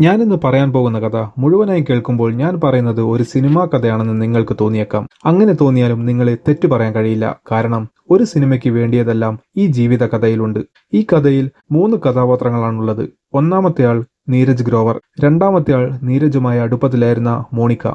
ഞാനിന്ന് പറയാൻ പോകുന്ന കഥ മുഴുവനായി കേൾക്കുമ്പോൾ ഞാൻ പറയുന്നത് ഒരു സിനിമാ കഥയാണെന്ന് നിങ്ങൾക്ക് തോന്നിയേക്കാം. അങ്ങനെ തോന്നിയാലും നിങ്ങളെ തെറ്റു പറയാൻ കഴിയില്ല. കാരണം ഒരു സിനിമയ്ക്ക് വേണ്ടിയതെല്ലാം ഈ ജീവിത കഥയിലുണ്ട്. ഈ കഥയിൽ മൂന്ന് കഥാപാത്രങ്ങളാണുള്ളത്. ഒന്നാമത്തെ ആൾ നീരജ് ഗ്രോവർ. രണ്ടാമത്തെ ആൾ നീരജുമായി അടുപ്പത്തിലായിരുന്ന മോണിക്ക.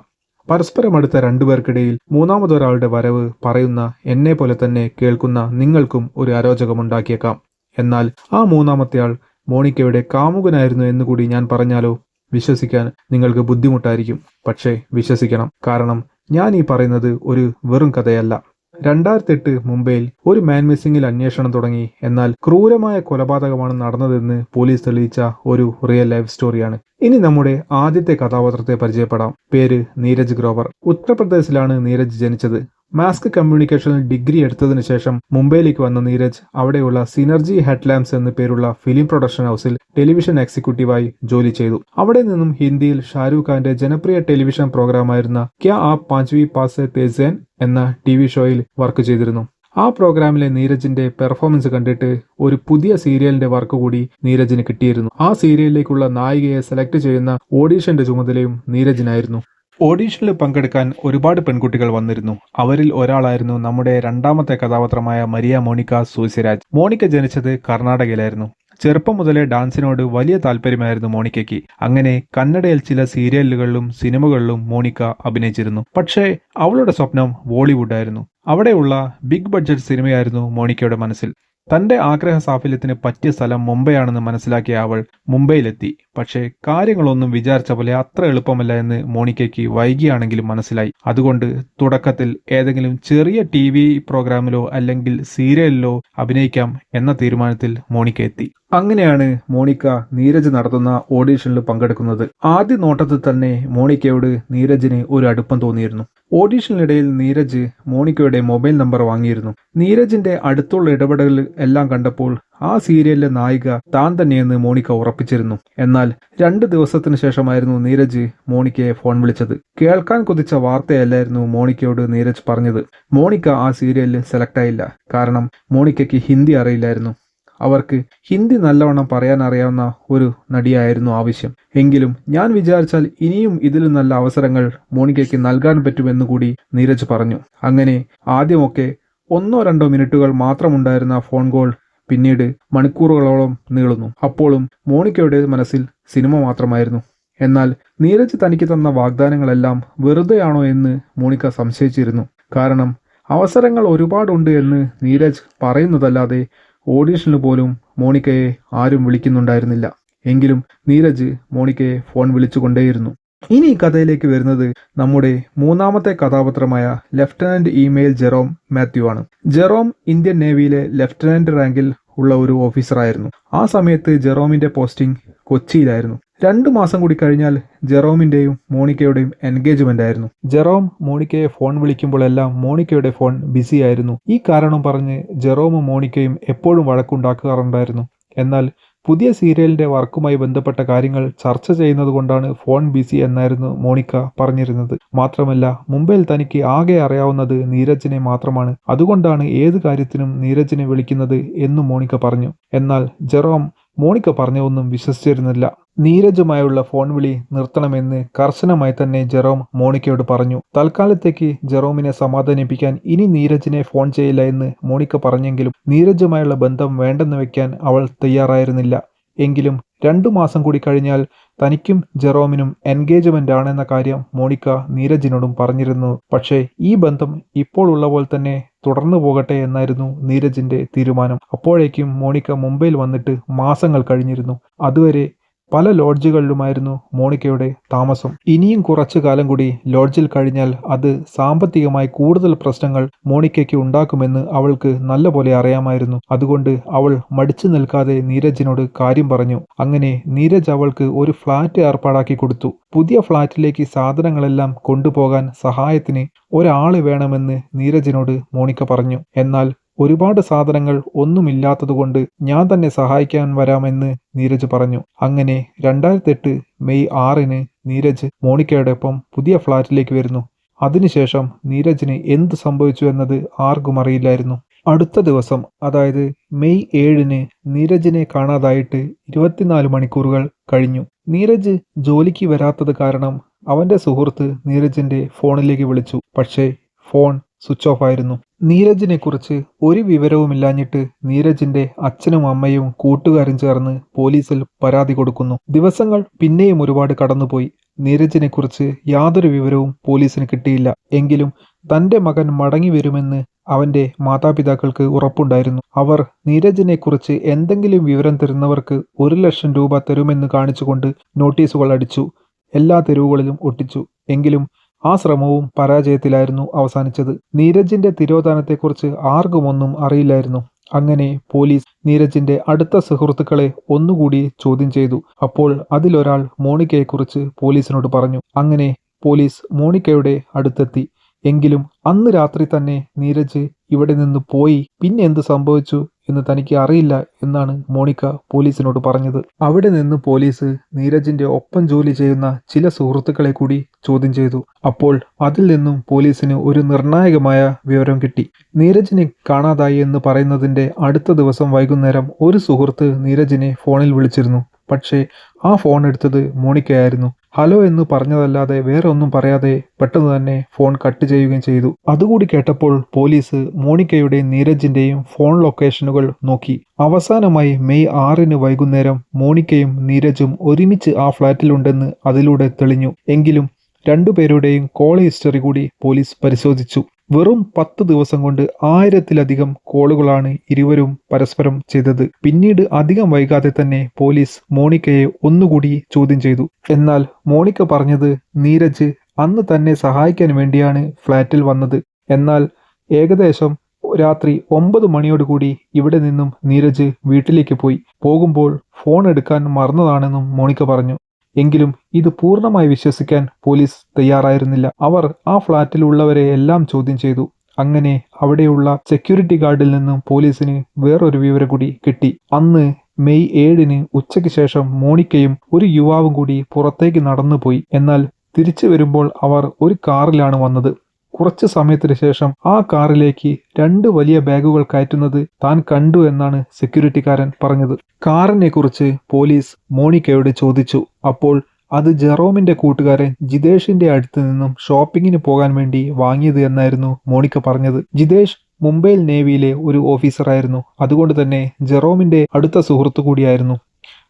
പരസ്പരം അടുത്ത രണ്ടുപേർക്കിടയിൽ മൂന്നാമതൊരാളുടെ വരവ് പറയുന്ന എന്നെ പോലെ തന്നെ കേൾക്കുന്ന നിങ്ങൾക്കും ഒരു അരോചകമുണ്ടാക്കിയേക്കാം. എന്നാൽ ആ മൂന്നാമത്തെ ആൾ മോണിക്കയുടെ കാമുകനായിരുന്നു എന്ന് കൂടി ഞാൻ പറഞ്ഞാലോ? വിശ്വസിക്കാൻ നിങ്ങൾക്ക് ബുദ്ധിമുട്ടായിരിക്കും. പക്ഷേ വിശ്വസിക്കണം. കാരണം ഞാൻ ഈ പറയുന്നത് ഒരു വെറും കഥയല്ല. രണ്ടായിരത്തി എട്ട് മുംബൈയിൽ ഒരു മാൻ മിസ്സിംഗിൽ അന്വേഷണം തുടങ്ങി. എന്നാൽ ക്രൂരമായ കൊലപാതകമാണ് നടന്നതെന്ന് പോലീസ് തെളിയിച്ച ഒരു റിയൽ ലൈഫ് സ്റ്റോറിയാണ് ഇനി നമ്മുടെ ആദ്യത്തെ കഥാപാത്രത്തെ പരിചയപ്പെടാം. പേര് നീരജ് ഗ്രോവർ. ഉത്തർപ്രദേശിലാണ് നീരജ് ജനിച്ചത്. മാസ്ക് കമ്മ്യൂണിക്കേഷനിൽ ഡിഗ്രി എടുത്തതിനു ശേഷം മുംബൈയിലേക്ക് വന്ന നീരജ് അവിടെയുള്ള സിനർജി ഹെഡ്ലാംസ് എന്ന പേരുള്ള ഫിലിം പ്രൊഡക്ഷൻ ഹൗസിൽ ടെലിവിഷൻ എക്സിക്യൂട്ടീവായി ജോലി ചെയ്തു. അവിടെ നിന്നും ഹിന്ദിയിൽ ഷാരൂഖ് ഖാന്റെ ജനപ്രിയ ടെലിവിഷൻ പ്രോഗ്രാമായിരുന്ന ക്യാ ആ പാഞ്ച്വി പാസ് തേസേൻ എന്ന ടി വി ഷോയിൽ വർക്ക് ചെയ്തിരുന്നു. ആ പ്രോഗ്രാമിലെ നീരജിന്റെ പെർഫോമൻസ് കണ്ടിട്ട് ഒരു പുതിയ സീരിയലിന്റെ വർക്ക് കൂടി നീരജിന് കിട്ടിയിരുന്നു. ആ സീരിയലിലേക്കുള്ള നായികയെ സെലക്ട് ചെയ്യുന്ന ഓഡീഷന്റെ ചുമതലയും നീരജിനായിരുന്നു. ഓഡീഷനിൽ പങ്കെടുക്കാൻ ഒരുപാട് പെൺകുട്ടികൾ വന്നിരുന്നു. അവരിൽ ഒരാളായിരുന്നു നമ്മുടെ രണ്ടാമത്തെ കഥാപാത്രമായ മരിയ മോണിക്ക സൂസിരാജ്. മോണിക്ക ജനിച്ചത് കർണാടകയിലായിരുന്നു. ചെറുപ്പം മുതലേ ഡാൻസിനോട് വലിയ താല്പര്യമായിരുന്നു മോണിക്കയ്ക്ക്. അങ്ങനെ കന്നഡയിൽ ചില സീരിയലുകളിലും സിനിമകളിലും മോണിക്ക അഭിനയിച്ചിരുന്നു. പക്ഷേ അവളുടെ സ്വപ്നം ബോളിവുഡ് ആയിരുന്നു അവിടെയുള്ള ബിഗ് ബഡ്ജറ്റ് സിനിമയായിരുന്നു മോണിക്കയുടെ മനസ്സിൽ. തന്റെ ആഗ്രഹ സാഫല്യത്തിന് പറ്റിയ സ്ഥലം മുംബൈയാണെന്ന് മനസ്സിലാക്കിയ അവൾ മുംബൈയിലെത്തി. പക്ഷേ കാര്യങ്ങളൊന്നും വിചാരിച്ച പോലെ അത്ര എളുപ്പമല്ല എന്ന് മോണിക്കയ്ക്ക് വൈകിയാണെങ്കിലും മനസ്സിലായി. അതുകൊണ്ട് തുടക്കത്തിൽ ഏതെങ്കിലും ചെറിയ ടി പ്രോഗ്രാമിലോ അല്ലെങ്കിൽ സീരിയലിലോ അഭിനയിക്കാം എന്ന തീരുമാനത്തിൽ മോണിക്ക എത്തി. അങ്ങനെയാണ് മോണിക്ക നീരജ് നടത്തുന്ന ഓഡീഷനിൽ പങ്കെടുക്കുന്നത്. ആദ്യ നോട്ടത്തിൽ തന്നെ മോണിക്കയോട് നീരജിന് ഒരു അടുപ്പം തോന്നിയിരുന്നു. ഓഡീഷനിടയിൽ നീരജ് മോണിക്കയുടെ മൊബൈൽ നമ്പർ വാങ്ങിയിരുന്നു. നീരജിന്റെ അടുത്തുള്ള ഇടപെടൽ എല്ലാം കണ്ടപ്പോൾ ആ സീരിയലിലെ നായിക താൻ തന്നെയെന്ന് മോണിക്ക ഉറപ്പിച്ചിരുന്നു. എന്നാൽ രണ്ട് ദിവസത്തിന് ശേഷമായിരുന്നു നീരജ് മോണിക്കയെ ഫോൺ വിളിച്ചത്. കേൾക്കാൻ കൊതിച്ച വാർത്തയല്ലായിരുന്നു മോണിക്കയോട് നീരജ് പറഞ്ഞത്. മോണിക്ക ആ സീരിയലിൽ സെലക്ട് ആയില്ല. കാരണം മോണിക്കയ്ക്ക് ഹിന്ദി അറിയില്ലായിരുന്നു. അവർക്ക് ഹിന്ദി നല്ലവണ്ണം പറയാൻ അറിയാവുന്ന ഒരു നടിയായിരുന്നു ആവശ്യം. എങ്കിലും ഞാൻ വിചാരിച്ചാൽ ഇനിയും ഇതിലും നല്ല അവസരങ്ങൾ മോണിക്കയ്ക്ക് നൽകാൻ പറ്റുമെന്ന് കൂടി നീരജ് പറഞ്ഞു. അങ്ങനെ ആദ്യമൊക്കെ ഒന്നോ രണ്ടോ മിനിറ്റുകൾ മാത്രമുണ്ടായിരുന്ന ഫോൺ കോൾ പിന്നീട് മണിക്കൂറുകളോളം നീളുന്നു. അപ്പോഴും മോണിക്കയുടെ മനസ്സിൽ സിനിമ മാത്രമായിരുന്നു. എന്നാൽ നീരജ് തനിക്ക് തന്ന വാഗ്ദാനങ്ങളെല്ലാം വെറുതെയാണോ എന്ന് മോണിക്ക സംശയിച്ചിരുന്നു. കാരണം അവസരങ്ങൾ ഒരുപാടുണ്ട് എന്ന് നീരജ് പറയുന്നതല്ലാതെ ഓഡീഷന് പോലും മോണിക്കയെ ആരും വിളിക്കുന്നുണ്ടായിരുന്നില്ല. എങ്കിലും നീരജ് മോണിക്കയെ ഫോൺ വിളിച്ചുകൊണ്ടേയിരുന്നു. ഇനി ഈ കഥയിലേക്ക് വരുന്നത് നമ്മുടെ മൂന്നാമത്തെ കഥാപാത്രമായ ലഫ്റ്റനന്റ് ഇമെയിൽ ജെറോം മാത്യു ആണ്. ജെറോം ഇന്ത്യൻ നേവിയിലെ ലഫ്റ്റനന്റ് റാങ്കിൽ ഉള്ള ഒരു ഓഫീസറായിരുന്നു. ആ സമയത്ത് ജെറോമിന്റെ പോസ്റ്റിംഗ് കൊച്ചിയിലായിരുന്നു. രണ്ടു മാസം കൂടി കഴിഞ്ഞാൽ ജെറോമിന്റെയും മോണിക്കയുടെയും എൻഗേജ്മെന്റ് ആയിരുന്നു. ജെറോം മോണിക്കയെ ഫോൺ വിളിക്കുമ്പോഴെല്ലാം മോണിക്കയുടെ ഫോൺ ബിസി ആയിരുന്നു. ഈ കാരണം പറഞ്ഞ് ജെറോമും മോണിക്കയും എപ്പോഴും വഴക്കുണ്ടാക്കാറുണ്ടായിരുന്നു. എന്നാൽ പുതിയ സീരിയലിന്റെ വർക്കുമായി ബന്ധപ്പെട്ട കാര്യങ്ങൾ ചർച്ച ചെയ്യുന്നത് കൊണ്ടാണ് ഫോൺ ബിസി എന്നായിരുന്നു മോണിക്ക പറഞ്ഞിരുന്നത്. മാത്രമല്ല മുംബൈയിൽ തനിക്ക് ആകെ അറിയാവുന്നത് നീരജിനെ മാത്രമാണ്. അതുകൊണ്ടാണ് ഏത് കാര്യത്തിനും നീരജിനെ വിളിക്കുന്നത് എന്നും മോണിക്ക പറഞ്ഞു. എന്നാൽ ജെറോം മോണിക്ക പറഞ്ഞൊന്നും വിശ്വസിച്ചിരുന്നില്ല. നീരജുമായുള്ള ഫോൺ വിളി നിർത്തണമെന്ന് കർശനമായി തന്നെ ജെറോം മോണിക്കയോട് പറഞ്ഞു. തൽക്കാലത്തേക്ക് ജെറോമിനെ സമാധാനിപ്പിക്കാൻ ഇനി നീരജിനെ ഫോൺ ചെയ്യില്ല എന്ന് മോണിക്ക പറഞ്ഞെങ്കിലും നീരജുമായുള്ള ബന്ധം വേണ്ടെന്ന് വെക്കാൻ അവൾ തയ്യാറായിരുന്നില്ല. എങ്കിലും രണ്ടു മാസം കൂടി കഴിഞ്ഞാൽ തനിക്കും ജെറോമിനും എൻഗേജ്മെന്റ് ആണെന്ന കാര്യം മോണിക്ക നീരജിനോടും പറഞ്ഞിരുന്നു. പക്ഷേ ഈ ബന്ധം ഇപ്പോൾ ഉള്ള പോലെ തന്നെ തുടർന്നു പോകട്ടെ എന്നായിരുന്നു നീരജിന്റെ തീരുമാനം. അപ്പോഴേക്കും മോണിക്ക മുംബൈയിൽ വന്നിട്ട് മാസങ്ങൾ കഴിഞ്ഞിരുന്നു. അതുവരെ പല ലോഡ്ജുകളിലുമായിരുന്നു മോണിക്കയുടെ താമസം. ഇനിയും കുറച്ചു കാലം കൂടി ലോഡ്ജിൽ കഴിഞ്ഞാൽ അത് സാമ്പത്തികമായി കൂടുതൽ പ്രശ്നങ്ങൾ മോണിക്കയ്ക്ക് ഉണ്ടാക്കുമെന്ന് അവൾക്ക് നല്ലപോലെ അറിയാമായിരുന്നു. അതുകൊണ്ട് അവൾ മടിച്ചു നിൽക്കാതെ നീരജിനോട് കാര്യം പറഞ്ഞു. അങ്ങനെ നീരജ് അവൾക്ക് ഒരു ഫ്ളാറ്റ് ഏർപ്പാടാക്കി കൊടുത്തു. പുതിയ ഫ്ളാറ്റിലേക്ക് സാധനങ്ങളെല്ലാം കൊണ്ടുപോകാൻ സഹായത്തിന് ഒരാൾ വേണമെന്ന് നീരജിനോട് മോണിക്ക പറഞ്ഞു. എന്നാൽ ഒരുപാട് സാധനങ്ങൾ ഒന്നുമില്ലാത്തതുകൊണ്ട് ഞാൻ തന്നെ സഹായിക്കാൻ വരാമെന്ന് നീരജ് പറഞ്ഞു. അങ്ങനെ രണ്ടായിരത്തി എട്ട് മെയ് ആറിന് നീരജ് മോണിക്കയുടെ ഒപ്പം പുതിയ ഫ്ലാറ്റിലേക്ക് വരുന്നു. അതിനുശേഷം നീരജിന് എന്ത് സംഭവിച്ചു എന്നത് ആർക്കും അറിയില്ലായിരുന്നു. അടുത്ത ദിവസം അതായത് മെയ് ഏഴിന് നീരജിനെ കാണാതായിട്ട് ഇരുപത്തിനാല് മണിക്കൂറുകൾ കഴിഞ്ഞു. നീരജ് ജോലിക്ക് വരാത്തത് കാരണം അവന്റെ സുഹൃത്ത് നീരജിന്റെ ഫോണിലേക്ക് വിളിച്ചു. പക്ഷേ ഫോൺ സ്വിച്ച് ഓഫ് ആയിരുന്നു. നീരജിനെ കുറിച്ച് ഒരു വിവരവുമില്ലാഞ്ഞിട്ട് നീരജിന്റെ അച്ഛനും അമ്മയും കൂട്ടുകാരും ചേർന്ന് പോലീസിൽ പരാതി കൊടുക്കുന്നു. ദിവസങ്ങൾ പിന്നെയും ഒരുപാട് കടന്നുപോയി. നീരജിനെ കുറിച്ച് യാതൊരു വിവരവും പോലീസിന് കിട്ടിയില്ല. എങ്കിലും തന്റെ മകൻ മടങ്ങി വരുമെന്ന് അവന്റെ മാതാപിതാക്കൾക്ക് ഉറപ്പുണ്ടായിരുന്നു. അവർ നീരജിനെ കുറിച്ച് എന്തെങ്കിലും വിവരം തരുന്നവർക്ക് ഒരു ലക്ഷം രൂപ തരുമെന്ന് കാണിച്ചുകൊണ്ട് നോട്ടീസുകൾ അടിച്ചു. എല്ലാ തെരുവുകളിലും ഒട്ടിച്ചു. എങ്കിലും ആ ശ്രമവും പരാജയത്തിലായിരുന്നു അവസാനിച്ചത്. നീരജിന്റെ തിരോധാനത്തെക്കുറിച്ച് ആർക്കുമൊന്നും അറിയില്ലായിരുന്നു. അങ്ങനെ പോലീസ് നീരജിന്റെ അടുത്ത സുഹൃത്തുക്കളെ ഒന്നുകൂടി ചോദ്യം ചെയ്തു. അപ്പോൾ അതിലൊരാൾ മോണിക്കയെക്കുറിച്ച് പോലീസിനോട് പറഞ്ഞു. അങ്ങനെ പോലീസ് മോണിക്കയുടെ അടുത്തെത്തി. എങ്കിലും അന്ന് രാത്രി തന്നെ നീരജ് ഇവിടെ നിന്ന് പോയി. പിന്നെ എന്ത് സംഭവിച്ചു? എന്ന് തനിക്ക് അറിയില്ല എന്നാണ് മോണിക്ക പോലീസിനോട് പറഞ്ഞത്. അവിടെ നിന്ന് പോലീസ് നീരജിന്റെ ഒപ്പം ജോലി ചെയ്യുന്ന ചില സുഹൃത്തുക്കളെ കൂടി ചോദ്യം ചെയ്തു. അപ്പോൾ അതിൽ നിന്നും പോലീസിന് ഒരു നിർണായകമായ വിവരം കിട്ടി. നീരജിനെ കാണാതായി എന്ന് പറയുന്നതിന്റെ അടുത്ത ദിവസം വൈകുന്നേരം ഒരു സുഹൃത്ത് നീരജിനെ ഫോണിൽ വിളിച്ചിരുന്നു. പക്ഷേ ആ ഫോൺ എടുത്തത് മോണിക്കയായിരുന്നു. ഹലോ എന്ന് പറഞ്ഞതല്ലാതെ വേറെ ഒന്നും പറയാതെ പെട്ടെന്ന് തന്നെ ഫോൺ കട്ട് ചെയ്യുകയും ചെയ്തു. അതുകൂടി കേട്ടപ്പോൾ പോലീസ് മോണിക്കയുടെയും നീരജിന്റെയും ഫോൺ ലൊക്കേഷനുകൾ നോക്കി. അവസാനമായി മെയ് ആറിന് വൈകുന്നേരം മോണിക്കയും നീരജും ഒരുമിച്ച് ആ ഫ്ളാറ്റിലുണ്ടെന്ന് അതിലൂടെ തെളിഞ്ഞു. എങ്കിലും രണ്ടുപേരുടെയും കോൾ ഹിസ്റ്ററി കൂടി പോലീസ് പരിശോധിച്ചു. വെറും പത്ത് ദിവസം കൊണ്ട് ആയിരത്തിലധികം കോളുകളാണ് ഇരുവരും പരസ്പരം ചെയ്തത്. പിന്നീട് അധികം വൈകാതെ തന്നെ പോലീസ് മോണിക്കയെ ഒന്നുകൂടി ചോദ്യം ചെയ്തു. എന്നാൽ മോണിക്ക പറഞ്ഞത് നീരജ് അന്ന് തന്നെ സഹായിക്കാൻ വേണ്ടിയാണ് ഫ്ലാറ്റിൽ വന്നത്. എന്നാൽ ഏകദേശം രാത്രി ഒമ്പത് മണിയോടുകൂടി ഇവിടെ നിന്നും നീരജ് വീട്ടിലേക്ക് പോയി. പോകുമ്പോൾ ഫോൺ എടുക്കാൻ മറന്നതാണെന്നും മോണിക്ക പറഞ്ഞു. എങ്കിലും ഇത് പൂർണമായി വിശ്വസിക്കാൻ പോലീസ് തയ്യാറായിരുന്നില്ല. അവർ ആ ഫ്ളാറ്റിൽ ഉള്ളവരെ എല്ലാം ചോദ്യം ചെയ്തു. അങ്ങനെ അവിടെയുള്ള സെക്യൂരിറ്റി ഗാർഡിൽ നിന്നും പോലീസിന് വേറൊരു വിവരം കൂടി കിട്ടി. അന്ന് മെയ് ഏഴിന് ഉച്ചയ്ക്ക് ശേഷം മോണിക്കയും ഒരു യുവാവും കൂടി പുറത്തേക്ക് നടന്നുപോയി. എന്നാൽ തിരിച്ചു വരുമ്പോൾ അവർ ഒരു കാറിലാണ് വന്നത്. കുറച്ച് സമയത്തിന് ശേഷം ആ കാറിലേക്ക് രണ്ട് വലിയ ബാഗുകൾ കയറ്റുന്നത് താൻ കണ്ടു എന്നാണ് സെക്യൂരിറ്റിക്കാരൻ പറഞ്ഞത്. കാറിനെ കുറിച്ച് പോലീസ് മോണിക്കയോട് ചോദിച്ചു. അപ്പോൾ അത് ജെറോമിന്റെ കൂട്ടുകാരൻ ജിതേഷിന്റെ അടുത്ത് നിന്നും ഷോപ്പിങ്ങിന് പോകാൻ വേണ്ടി വാങ്ങിയത് എന്നായിരുന്നു മോണിക്ക പറഞ്ഞത്. ജിതേഷ് മുംബൈയിൽ നേവിയിലെ ഒരു ഓഫീസറായിരുന്നു അതുകൊണ്ട് തന്നെ ജെറോമിന്റെ അടുത്ത സുഹൃത്തു കൂടിയായിരുന്നു.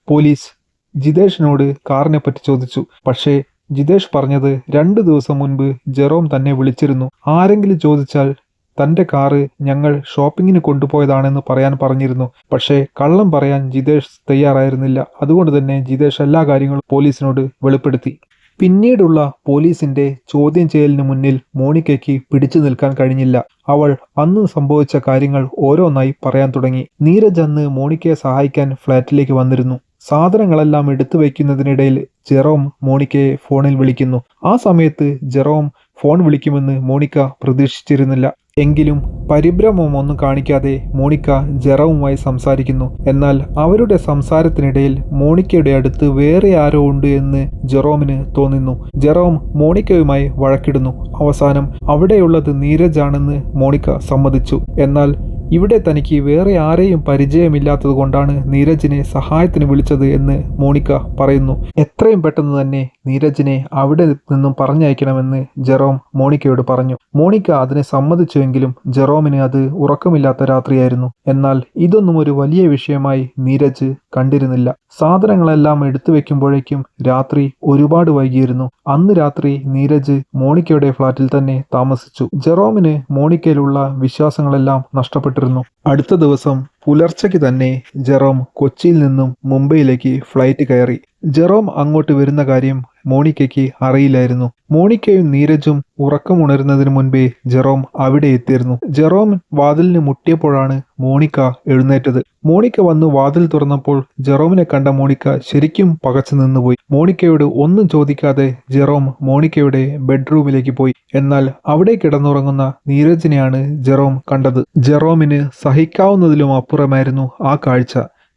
പോലീസ് ജിതേഷിനോട് കാറിനെ പറ്റി ചോദിച്ചു. പക്ഷേ ജിതേഷ് പറഞ്ഞത് രണ്ട് ദിവസം മുൻപ് ജെറോം തന്നെ വിളിച്ചിരുന്നു. ആരെങ്കിലും ചോദിച്ചാൽ തന്റെ കാറ് ഞങ്ങൾ ഷോപ്പിങ്ങിന് കൊണ്ടുപോയതാണെന്ന് പറയാൻ പറഞ്ഞിരുന്നു. പക്ഷേ കള്ളം പറയാൻ ജിതേഷ് തയ്യാറായിരുന്നില്ല. അതുകൊണ്ട് തന്നെ ജിതേഷ് എല്ലാ കാര്യങ്ങളും പോലീസിനോട് വെളിപ്പെടുത്തി. പിന്നീടുള്ള പോലീസിന്റെ ചോദ്യം ചെയ്യലിന് മുന്നിൽ മോണിക്കയ്ക്ക് പിടിച്ചു നിൽക്കാൻ കഴിഞ്ഞില്ല. അവൾ അന്ന് സംഭവിച്ച കാര്യങ്ങൾ ഓരോന്നായി പറയാൻ തുടങ്ങി. നീരജ് അന്ന് മോണിക്കയെ സഹായിക്കാൻ ഫ്ലാറ്റിലേക്ക് വന്നിരുന്നു. സാധനങ്ങളെല്ലാം എടുത്തു വയ്ക്കുന്നതിനിടയിൽ ജെറോം മോണിക്കയെ ഫോണിൽ വിളിക്കുന്നു. ആ സമയത്ത് ജെറോം ഫോൺ വിളിക്കുമെന്ന് മോണിക്ക പ്രതീക്ഷിച്ചിരുന്നില്ല. എങ്കിലും പരിഭ്രമമൊന്നും കാണിക്കാതെ മോണിക്ക ജെറോവുമായി സംസാരിക്കുന്നു. എന്നാൽ അവരുടെ സംസാരത്തിനിടയിൽ മോണിക്കയുടെ അടുത്ത് വേറെ ആരോ ഉണ്ട് എന്ന് ജെറോമിന് തോന്നുന്നു. ജെറോം മോണിക്കയുമായി വഴക്കിടുന്നു. അവസാനം അവിടെയുള്ളത് നീരജാണെന്ന് മോണിക്ക സമ്മതിച്ചു. എന്നാൽ ഇവിടെ തനിക്ക് വേറെ ആരെയും പരിചയമില്ലാത്തത് കൊണ്ടാണ് നീരജിനെ സഹായത്തിന് വിളിച്ചത് എന്ന് മോണിക്ക പറയുന്നു. എത്രയും പെട്ടെന്ന് തന്നെ നീരജിനെ അവിടെ നിന്നും പറഞ്ഞയക്കണമെന്ന് ജെറോം മോണിക്കയോട് പറഞ്ഞു. മോണിക്ക അതിനെ സമ്മതിച്ചുവെങ്കിലും ജെറോമിന് അത് ഉറക്കമില്ലാത്ത രാത്രിയായിരുന്നു. എന്നാൽ ഇതൊന്നും ഒരു വലിയ വിഷയമായി നീരജ് കണ്ടിരുന്നില്ല. സാധനങ്ങളെല്ലാം എടുത്തു വെക്കുമ്പോഴേക്കും രാത്രി ഒരുപാട് വൈകിയിരുന്നു. അന്ന് രാത്രി നീരജ് മോണിക്കയുടെ ഫ്ളാറ്റിൽ തന്നെ താമസിച്ചു. ജെറോമിന് മോണിക്കയിലുള്ള വിശ്വാസങ്ങളെല്ലാം നഷ്ടപ്പെട്ടിരുന്നു അടുത്ത ദിവസം പുലർച്ചയ്ക്ക് തന്നെ ജെറോം കൊച്ചിയിൽ നിന്നും മുംബൈയിലേക്ക് ഫ്ലൈറ്റ് കയറി. ജെറോം അങ്ങോട്ട് വരുന്ന കാര്യം മോണിക്കയ്ക്ക് അറിയില്ലായിരുന്നു. മോണിക്കയും നീരജും ഉറക്കമുണരുന്നതിന് മുൻപേ ജെറോം അവിടെ എത്തിയിരുന്നു. ജെറോം വാതിലിന് മുട്ടിയപ്പോഴാണ് മോണിക്ക എഴുന്നേറ്റത്. മോണിക്ക വന്ന് വാതിൽ തുറന്നപ്പോൾ ജെറോമിനെ കണ്ട മോണിക്ക ശരിക്കും പകച്ചു നിന്നുപോയി. മോണിക്കയോട് ഒന്നും ചോദിക്കാതെ ജെറോം മോണിക്കയുടെ ബെഡ്റൂമിലേക്ക് പോയി. എന്നാൽ അവിടെ കിടന്നുറങ്ങുന്ന നീരജിനെയാണ് ജെറോം കണ്ടത്. ജെറോമിന് സഹിക്കാവുന്നതിലും അപ്പുറമായിരുന്നു. ആ കാഴ്ച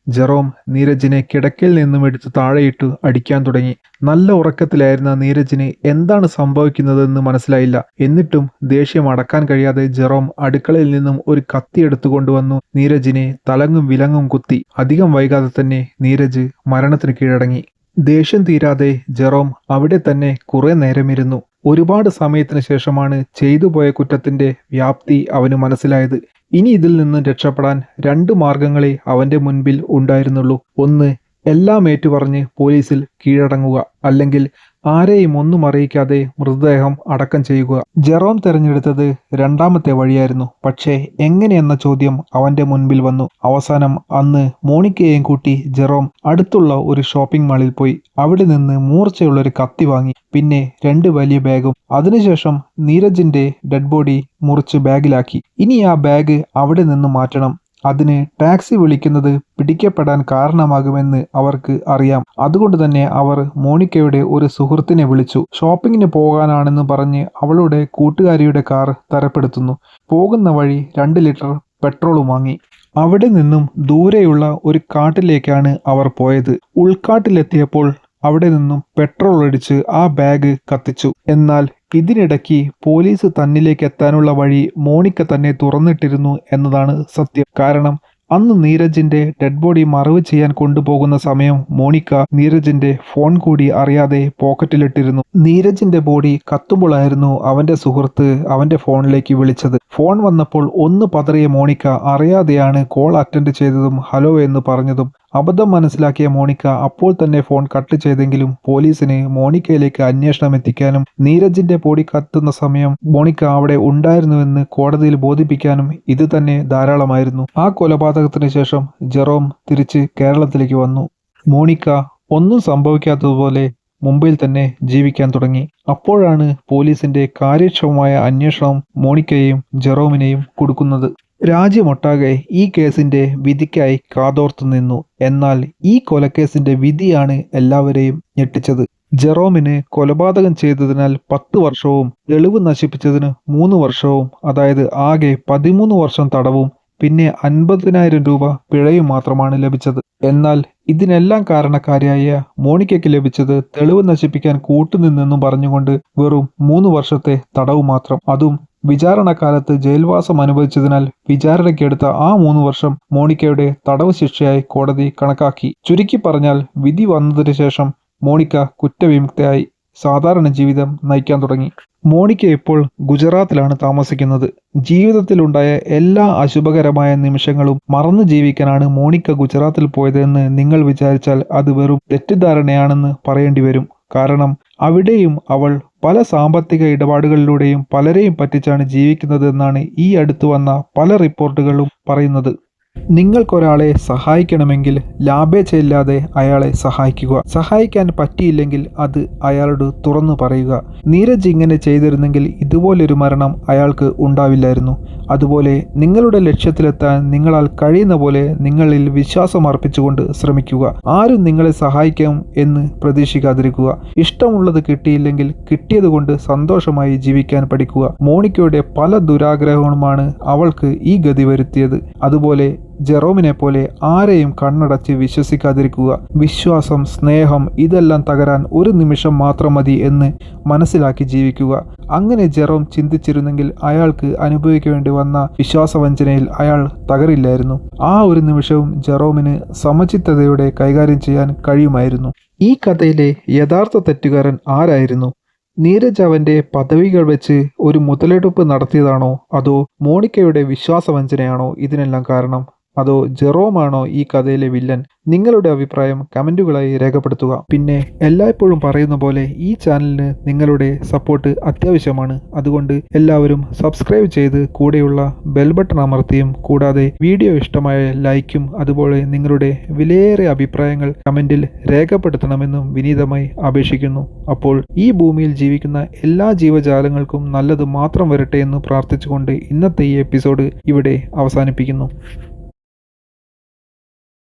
ജെറോം നീരജിനെ കിടക്കയിൽ നിന്നും എടുത്ത് താഴെയിട്ട് അടിക്കാൻ തുടങ്ങി. നല്ല ഉറക്കത്തിലായിരുന്ന നീരജിന് എന്താണ് സംഭവിക്കുന്നതെന്ന് മനസ്സിലായില്ല. എന്നിട്ടും ദേഷ്യം അടക്കാൻ കഴിയാതെ ജെറോം അടുക്കളയിൽ നിന്നും ഒരു കത്തി എടുത്തുകൊണ്ടുവന്നു നീരജിനെ തലങ്ങും വിലങ്ങും കുത്തി. അധികം വൈകാതെ തന്നെ നീരജ് മരണത്തിന് കീഴടങ്ങി. ദേഷ്യം തീരാതെ ജെറോം അവിടെ തന്നെ കുറെ നേരമിരുന്നു. ഒരുപാട് സമയത്തിന് ശേഷമാണ് ചെയ്തു പോയ കുറ്റത്തിന്റെ വ്യാപ്തി അവന് മനസ്സിലായത്. ഇനി ഇതിൽ നിന്ന് രക്ഷപ്പെടാൻ രണ്ട് മാർഗങ്ങളെ അവന്റെ മുൻപിൽ ഉണ്ടായിരുന്നുള്ളൂ. ഒന്ന് എല്ലാം ഏറ്റുപറഞ്ഞ് പോലീസിൽ കീഴടങ്ങുക. അല്ലെങ്കിൽ ആരെയും ഒന്നും അറിയിക്കാതെ മൃതദേഹം അടക്കം ചെയ്യുക. ജെറോം തിരഞ്ഞെടുത്തത് രണ്ടാമത്തെ വഴിയായിരുന്നു. പക്ഷേ എങ്ങനെയെന്ന ചോദ്യം അവന്റെ മുൻപിൽ വന്നു. അവസാനം അന്ന് മോണിക്കയെയും കൂട്ടി ജെറോം അടുത്തുള്ള ഒരു ഷോപ്പിംഗ് മാളിൽ പോയി. അവിടെ നിന്ന് മൂർച്ചയുള്ള ഒരു കത്തി വാങ്ങി. പിന്നെ രണ്ട് വലിയ ബാഗും. അതിനുശേഷം നീരജിന്റെ ഡെഡ് ബോഡി മുറിച്ച് ബാഗിലാക്കി. ഇനി ആ ബാഗ് അവിടെ നിന്ന് മാറ്റണം. അതിന് ടാക്സി വിളിക്കുന്നത് പിടിക്കപ്പെടാൻ കാരണമാകുമെന്ന് അവർക്ക് അറിയാം. അതുകൊണ്ട് തന്നെ അവർ മോണിക്കയുടെ ഒരു സുഹൃത്തിനെ വിളിച്ചു. ഷോപ്പിങ്ങിന് പോകാനാണെന്ന് പറഞ്ഞ് അവളുടെ കൂട്ടുകാരിയുടെ കാർ തരപ്പെടുത്തുന്നു. പോകുന്ന വഴി രണ്ട് ലിറ്റർ പെട്രോളും വാങ്ങി. അവിടെ നിന്നും ദൂരെയുള്ള ഒരു കാട്ടിലേക്കാണ് അവർ പോയത്. ഉൾക്കാട്ടിലെത്തിയപ്പോൾ അവിടെ നിന്നും പെട്രോൾ അടിച്ച് ആ ബാഗ് കത്തിച്ചു. എന്നാൽ ഇതിനിടയ്ക്ക് പോലീസ് തന്നിലേക്ക് എത്താനുള്ള വഴി മോണിക്ക തന്നെ തുറന്നിട്ടിരുന്നു എന്നതാണ് സത്യം. കാരണം അന്ന് നീരജിന്റെ ഡെഡ് ബോഡി മറവ് ചെയ്യാൻ കൊണ്ടുപോകുന്ന സമയം മോണിക്ക നീരജിന്റെ ഫോൺ കൂടി അറിയാതെ പോക്കറ്റിലിട്ടിരുന്നു. നീരജിന്റെ ബോഡി കത്തുമ്പോഴായിരുന്നു അവന്റെ സുഹൃത്ത് അവന്റെ ഫോണിലേക്ക് വിളിച്ചത്. ഫോൺ വന്നപ്പോൾ ഒന്ന് പതറിയ മോണിക്ക അറിയാതെയാണ് കോൾ അറ്റൻഡ് ചെയ്തതും ഹലോ എന്ന് പറഞ്ഞതും അബദ്ധം മനസ്സിലാക്കിയ മോണിക്ക അപ്പോൾ തന്നെ ഫോൺ കട്ട് ചെയ്തെങ്കിലും പോലീസിന് മോണിക്കയിലേക്ക് അന്വേഷണം എത്തിക്കാനും നീരജിന്റെ പൊടി കത്തുന്ന സമയം മോണിക്ക അവിടെ ഉണ്ടായിരുന്നുവെന്ന് കോടതിയിൽ ബോധിപ്പിക്കാനും ഇത് തന്നെ ധാരാളമായിരുന്നു. ആ കൊലപാതകത്തിന് ശേഷം ജെറോം തിരിച്ച് കേരളത്തിലേക്ക് വന്നു. മോണിക്ക ഒന്നും സംഭവിക്കാത്തതുപോലെ മുംബൈയിൽ തന്നെ ജീവിക്കാൻ തുടങ്ങി. അപ്പോഴാണ് പോലീസിന്റെ കാര്യക്ഷമമായ അന്വേഷണം മോണിക്കയെയും ജെറോമിനെയും കൊടുക്കുന്നത്. രാജ്യമൊട്ടാകെ ഈ കേസിന്റെ വിധിക്കായി കാതോർത്തു നിന്നു. എന്നാൽ ഈ കൊലക്കേസിന്റെ വിധിയാണ് എല്ലാവരെയും ഞെട്ടിച്ചത്. ജെറോമിനെ കൊലപാതകം ചെയ്തതിനാൽ പത്ത് വർഷവും തെളിവ് നശിപ്പിച്ചതിന് മൂന്ന് വർഷവും അതായത് ആകെ പതിമൂന്ന് വർഷം തടവും പിന്നെ അൻപതിനായിരം രൂപ പിഴയും മാത്രമാണ് ലഭിച്ചത്. എന്നാൽ ഇതിനെല്ലാം കാരണക്കാരിയായ മോണിക്കയ്ക്ക് ലഭിച്ചത് തെളിവ് നശിപ്പിക്കാൻ കൂട്ടുനിന്നെന്നും പറഞ്ഞുകൊണ്ട് വെറും മൂന്ന് വർഷത്തെ തടവ് മാത്രം അതും വിചാരണക്കാലത്ത് ജയിൽവാസം അനുഭവിച്ചതിനാൽ വിചാരണയ്ക്കെടുത്ത ആ മൂന്ന് വർഷം മോണിക്കയുടെ തടവ് ശിക്ഷയായി കോടതി കണക്കാക്കി. ചുരുക്കി പറഞ്ഞാൽ വിധി വന്നതിന് ശേഷം മോണിക്ക കുറ്റവിമുക്തയായി സാധാരണ ജീവിതം നയിക്കാൻ തുടങ്ങി. മോണിക്ക ഇപ്പോൾ ഗുജറാത്തിലാണ് താമസിക്കുന്നത്. ജീവിതത്തിലുണ്ടായ എല്ലാ അശുഭകരമായ നിമിഷങ്ങളും മറന്നു ജീവിക്കാനാണ് മോണിക്ക ഗുജറാത്തിൽ പോയതെന്ന് നിങ്ങൾ വിചാരിച്ചാൽ അത് വെറും തെറ്റിദ്ധാരണയാണെന്ന് പറയേണ്ടി വരും. കാരണം അവിടെയും അവൾ പല സാമ്പത്തിക ഇടപാടുകളിലൂടെയും പലരെയും പറ്റിച്ചാണ് ജീവിക്കുന്നതെന്നാണ് ഈ അടുത്തു വന്ന പല റിപ്പോർട്ടുകളും പറയുന്നത്. നിങ്ങൾക്കൊരാളെ സഹായിക്കണമെങ്കിൽ ലാഭേച്ഛയില്ലാതെ അയാളെ സഹായിക്കുക. സഹായിക്കാൻ പറ്റിയില്ലെങ്കിൽ അത് അയാളോട് തുറന്നു പറയുക. നീരജ് ഇങ്ങനെ ചെയ്തിരുന്നെങ്കിൽ ഇതുപോലൊരു മരണം അയാൾക്ക് ഉണ്ടാവില്ലായിരുന്നു. അതുപോലെ നിങ്ങളുടെ ലക്ഷ്യത്തിലെത്താൻ നിങ്ങളാൽ കഴിയുന്ന പോലെ നിങ്ങളിൽ വിശ്വാസം അർപ്പിച്ചുകൊണ്ട് ശ്രമിക്കുക. ആരും നിങ്ങളെ സഹായിക്കും എന്ന് പ്രതീക്ഷിക്കാതിരിക്കുക. ഇഷ്ടമുള്ളത് കിട്ടിയില്ലെങ്കിൽ കിട്ടിയതുകൊണ്ട് സന്തോഷമായി ജീവിക്കാൻ പഠിക്കുക. മോണിക്കയുടെ പല ദുരാഗ്രഹങ്ങളുമാണ് അവൾക്ക് ഈ ഗതി വരുത്തിയത്. അതുപോലെ ജെറോമിനെ പോലെ ആരെയും കണ്ണടച്ച് വിശ്വസിക്കാതിരിക്കുക. വിശ്വാസം സ്നേഹം ഇതെല്ലാം തകരാൻ ഒരു നിമിഷം മാത്രം മതി എന്ന് മനസ്സിലാക്കി ജീവിക്കുക. അങ്ങനെ ജെറോം ചിന്തിച്ചിരുന്നെങ്കിൽ അയാൾക്ക് അനുഭവിക്കേണ്ടി വന്ന വിശ്വാസവഞ്ചനയിൽ അയാൾ തകരില്ലായിരുന്നു. ആ ഒരു നിമിഷവും ജെറോമിന് സമചിത്തതയോടെ കൈകാര്യം ചെയ്യാൻ കഴിയുമായിരുന്നു. ഈ കഥയിലെ യഥാർത്ഥ തെറ്റുകാരൻ ആരായിരുന്നു? നീരജ് അവന്റെ പദവികൾ വെച്ച് ഒരു മുതലെടുപ്പ് നടത്തിയതാണോ? അതോ മോണിക്കയുടെ വിശ്വാസവഞ്ചനയാണോ ഇതിനെല്ലാം കാരണം? അതോ ജെറോമാണോ ഈ കഥയിലെ വില്ലൻ? നിങ്ങളുടെ അഭിപ്രായം കമന്റുകളായി രേഖപ്പെടുത്തുക. പിന്നെ എല്ലായ്പ്പോഴും പറയുന്ന പോലെ ഈ ചാനലിന് നിങ്ങളുടെ സപ്പോർട്ട് അത്യാവശ്യമാണ്. അതുകൊണ്ട് എല്ലാവരും സബ്സ്ക്രൈബ് ചെയ്ത് കൂടെയുള്ള ബെൽ ബട്ടൺ അമർത്തിയും കൂടാതെ വീഡിയോ ഇഷ്ടമായ ലൈക്കും അതുപോലെ നിങ്ങളുടെ വിലയേറെ അഭിപ്രായങ്ങൾ കമന്റിൽ രേഖപ്പെടുത്തണമെന്നും വിനീതമായി അപേക്ഷിക്കുന്നു. അപ്പോൾ ഈ ഭൂമിയിൽ ജീവിക്കുന്ന എല്ലാ ജീവജാലങ്ങൾക്കും നല്ലത് മാത്രം വരട്ടെ എന്ന് പ്രാർത്ഥിച്ചുകൊണ്ട് ഇന്നത്തെ ഈ എപ്പിസോഡ് ഇവിടെ അവസാനിപ്പിക്കുന്നു.